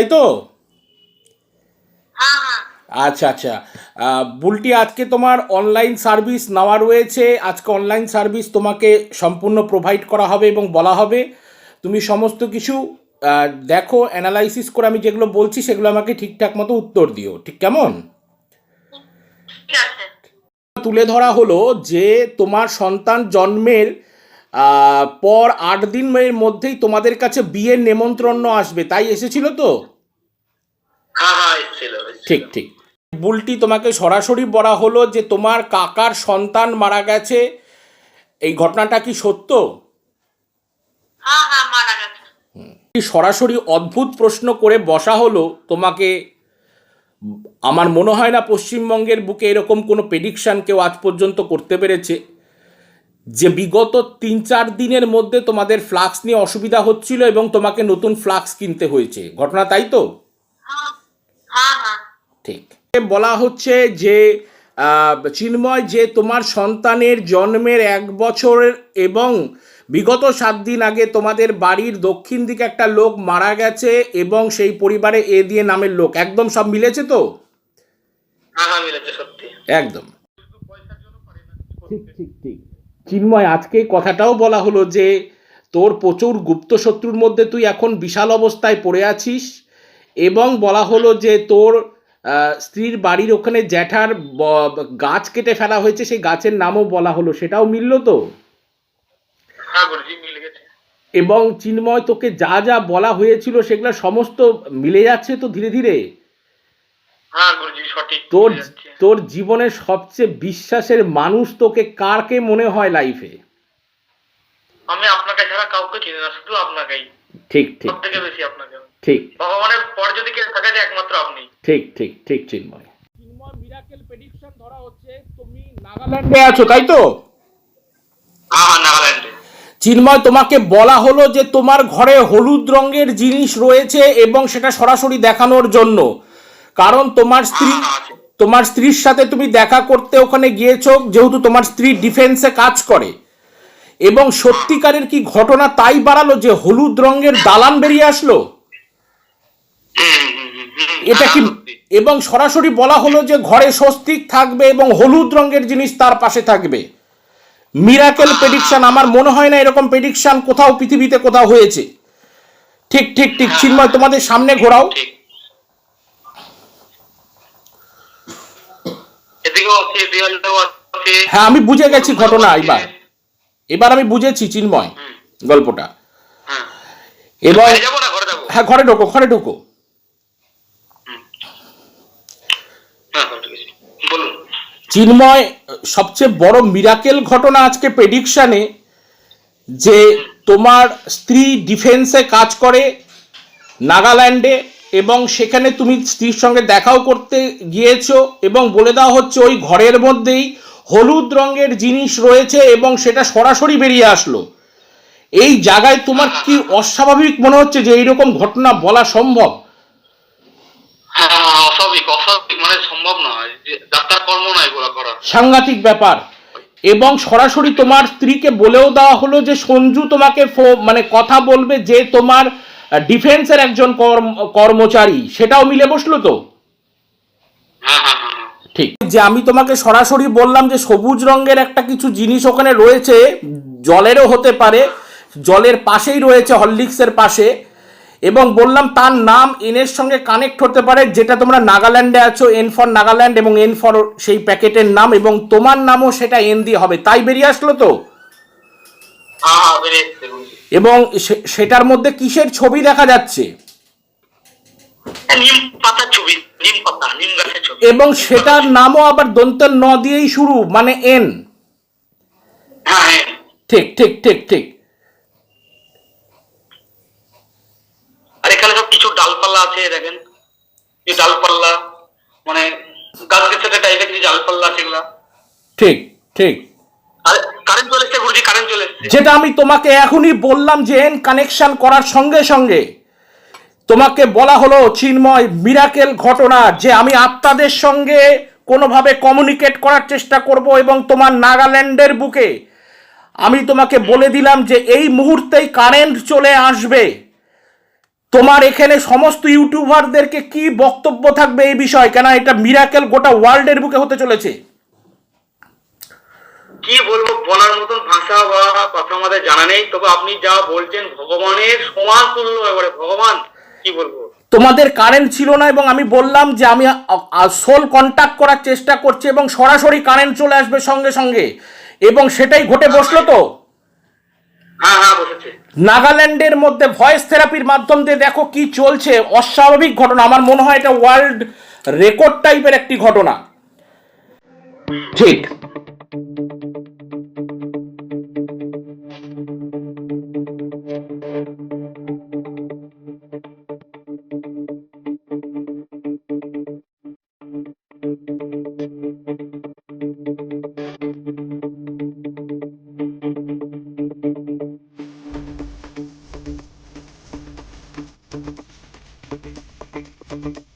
তাই তো হ্যাঁ হ্যাঁ। আচ্ছা আচ্ছা। বুলটি আজকে তোমার অনলাইন সার্ভিস নেওয়া রয়েছে। আজকে অনলাইন সার্ভিস তোমাকে সম্পূর্ণ প্রোভাইড করা হবে এবং বলা হবে। তুমি সমস্ত কিছু দেখো অ্যানালাইসিস করে আমি যেগুলো বলছি সেগুলো আমাকে ঠিকঠাক মতো উত্তর দিও। ঠিক কেমন? তুলে ধরা হলো যে তোমার সন্তান জন্মের পর আট দিনের মধ্যেই তোমাদের কাছে বিয়ের নেমন্ত্রণ আসবে। তাই এসেছিল তো হ্যাঁ হ্যাঁ এসেছিল এসেছিল। ঠিক ঠিক। বুলটি তোমাকে সরাসরি বলা হলো যে তোমার কাকার সন্তান মারা গেছে। এই ঘটনাটা কি সত্য? হ্যাঁ হ্যাঁ সরাসরি অদ্ভুত প্রশ্ন করে বসা হলো? তোমাকে আমার মনে হয় না পশ্চিমবঙ্গের বুকে এরকম কোনো প্রেডিকশান কেউ আজ পর্যন্ত করতে পেরেছে। যে বিগত তিন চার দিনের মধ্যে তোমাদের ফ্লাক্স নিয়ে অসুবিধা হচ্ছিল এবং তোমাকে নতুন ফ্লাক্স কিনতে হয়েছে। ঘটনা তাই তো? হ্যাঁ হ্যাঁ হ্যাঁ ঠিক। বলা হচ্ছে যে চিন্ময় যে তোমার সন্তানের জন্মের এক বছরের এবং বিগত সাত দিন আগে তোমাদের বাড়ির দক্ষিণ দিকে একটা লোক মারা গেছে এবং সেই পরিবারে এ দিয়ে নামের লোক। একদম সব মিলেছে তো? একদম। ঠিক ঠিক ঠিক। চিন্ময় আজকে কথাটাও বলা হলো যে তোর প্রচুর গুপ্ত শত্রুর মধ্যে তুই এখন বিশাল অবস্থায় পড়ে আছিস। এবং বলা হলো যে তোর স্ত্রীর বাড়ির ওখানে জ্যাঠার গাছ কেটে ফেলা হয়েছে সেই গাছের নামও বলা হলো সেটাও মিললো তো? হ্যাঁ এবং চিন্ময় তোকে যা যা বলা হয়েছিল সেগুলো সমস্ত মিলে যাচ্ছে তো ধীরে ধীরে? হ্যাঁ তোর তোর জীবনের সবচেয়ে বিশ্বাসের মানুষ তোকে কারকে মনে হয় লাইফে? আমি আপনাকে ছাড়া কাউকে চিনি না শুধু আপনাকেই। ঠিক ঠিক। বেশি আপনাকে ঠিক। ভগবানের পর যদি কেউ থাকে একমাত্র আপনি। ঠিক ঠিক ঠিক চিন্ময়। চিন্ময় মিরাকেল প্রেডিকশন ধরা হচ্ছে তুমি নাগাল্যান্ডে আছো তাই তো? হ্যাঁ হ্যাঁ নাগাল্যান্ডে চিন্ময় তোমাকে বলা হলো যে তোমার ঘরে হলুদ রঙের জিনিস রয়েছে এবং সেটা সরাসরি দেখানোর জন্য। কারণ তোমার স্ত্রী হ্যাঁ, তোমার স্ত্রীর সাথে তুমি দেখা করতে ওখানে গিয়েছো যেহেতু তোমার স্ত্রী ডিফেন্সে কাজ করে। এবং সত্যিকারের কি ঘটনা তাই বাড়ালো যে হলুদ রঙের দালান বেরিয়ে আসলো। এটা কি হ্যাঁ, এবং সরাসরি বলা হলো যে ঘরে স্বস্তিক থাকবে এবং হলুদ রঙের জিনিস তার পাশে থাকবে। মিরাকেল প্রেডিকশন আমার মনে হয় না এরকম প্রেডিকশন কোথাও পৃথিবীতে কোথাও হয়েছে। ঠিক ঠিক ঠিক চিন্ময় তোমাদের সামনে ঘোরাও। হ্যাঁ আমি বুঝে গেছি ঘটনা এবার। এবার আমি বুঝেছি চিন্ময় গল্পটা। হ্যাঁ। এবার হ্যাঁ ঘরে ঢোকো ঘরে ঢোকো হ্যাঁ হ্যাঁ, ঠিক আছে বলুন চিন্ময়, সবচেয়ে বড় মিরাকেল ঘটনা আজকে প্রেডিকশানে যে তোমার স্ত্রী ডিফেন্সে কাজ করে নাগাল্যান্ডে এবং সেখানে তুমি স্ত্রীর সঙ্গে দেখাও করতে গিয়েছো এবং বলে দেওয়া হচ্ছে ওই ঘরের মধ্যেই হলুদ রঙের জিনিস রয়েছে এবং সেটা সরাসরি বেরিয়ে আসলো। এই জায়গায় তোমার কি অস্বাভাবিক মনে হচ্ছে যে এইরকম ঘটনা বলা সম্ভব? হ্যাঁ অস্বাভাবিক অস্বাভাবিক মানে সম্ভব নয়। কর্ম নয় এগুলো করা সাংঘাতিক ব্যাপার। এবং সরাসরি তোমার স্ত্রীকে বলেও দেওয়া হলো যে সঞ্জু তোমাকে মানে কথা বলবে যে তোমার ডিফেন্সের একজন কর্ম- কর্মচারী। সেটাও মিলে বসল তো? হ্যাঁ হ্যাঁ হ্যাঁ। ঠিক। যে আমি তোমাকে সরাসরি বললাম যে সবুজ রঙের একটা কিছু জিনিস ওখানে রয়েছে জলেরও হতে পারে জলের পাশেই রয়েছে হরলিক্সের পাশে। এবং বললাম তার নাম এনের সঙ্গে কানেক্ট হতে পারে যেটা তোমরা নাগাল্যান্ডে আছো এন ফর নাগাল্যান্ড এবং এন ফর সেই প্যাকেটের নাম এবং তোমার নামও সেটা এন দিয়ে হবে। তাই বেরিয়ে আসলো তো? হ্যাঁ হ্যাঁ। এবং সেটার মধ্যে কিসের ছবি দেখা যাচ্ছে? ছবি এবং সেটার নামও আবার দন্তের ন দিয়েই শুরু মানে এন হ্যাঁ হ্যাঁ। ঠিক ঠিক ঠিক ঠিক আর এখানে সব কিছু আছে দেখেন। এই ডালপাল্লা মানে গাছ গাছের টাইপের কিছু ডালপাল্লা এগুলা। ঠিক ঠিক। কারেন্ট চলে এসছে গুরুজি কারেন্ট চলে এসছে। যেটা আমি তোমাকে এখনই বললাম যে এন কানেকশন করার সঙ্গে সঙ্গে তোমাকে বলা হলো চিন্ময় মিরাকেল ঘটনা যে আমি আত্মাদের সঙ্গে কোনোভাবে কমিউনিকেট করার চেষ্টা করব এবং তোমার নাগাল্যান্ডের বুকে। আমি তোমাকে বলে দিলাম যে এই মুহূর্তেই কারেন্ট চলে আসবে। তোমার এখানে সমস্ত ইউটিউবারদেরকে কি বক্তব্য থাকবে এই বিষয়ে? কেন এটা মিরাকেল গোটা ওয়ার্ল্ডের বুকে হতে চলেছে। কি বলব বলার মতন ভাষা বা কথা আমাদের জানা নেই তবে আপনি যা বলছেন ভগবানের সমান তুল্য এবারে। ভগবান কি বলব? তোমাদের কারেন্ট ছিল না এবং আমি বললাম যে আমি সোল কন্ট্যাক্ট করার চেষ্টা করছি এবং সরাসরি কারেন্ট চলে আসবে সঙ্গে সঙ্গে। এবং সেটাই ঘটে বসল তো? নাগাল্যান্ডের মধ্যে ভয়েস থেরাপির মাধ্যম দিয়ে দেখো কি চলছে। অস্বাভাবিক ঘটনা। আমার মনে হয় এটা ওয়ার্ল্ড রেকর্ড টাইপের একটি ঘটনা। ঠিক।